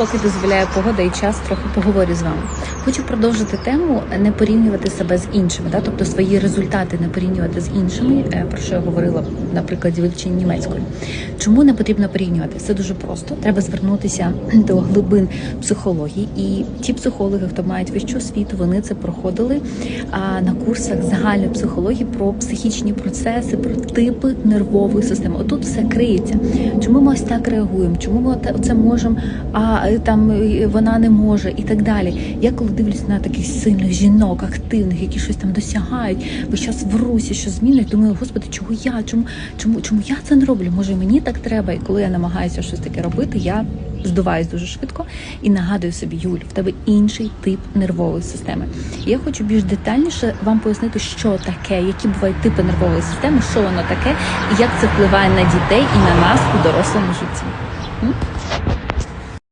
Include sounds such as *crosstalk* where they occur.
поки дозволяє погода і час, трохи поговорю з вами. Хочу продовжити тему не порівнювати себе з іншими, да? тобто свої результати не порівнювати з іншими, е, про що я говорила на прикладі вивчення німецької. Чому не потрібно порівнювати? Все дуже просто. Треба звернутися *clears throat* до глибин психології. І ті психологи, хто мають вищу освіту, вони це проходили на курсах загальної психології про психічні процеси, про типи нервової системи. Отут все криється. Чому ми ось так реагуємо? Чому ми це можемо, там е, вона не може і так далі. Я коли дивлюсь на таких сильних жінок, активних, які щось там досягають, весь час в русі, що змінюють, думаю, господи, чого я? Чому, чому, чому я це не роблю? Може, мені так треба? І коли я намагаюся щось таке робити, я здуваюсь дуже швидко і нагадую собі, Юль, в тебе інший тип нервової системи. Я хочу більш детальніше вам пояснити, що таке, які бувають типи нервової системи, що воно таке, і як це впливає на дітей і на нас у дорослому житті.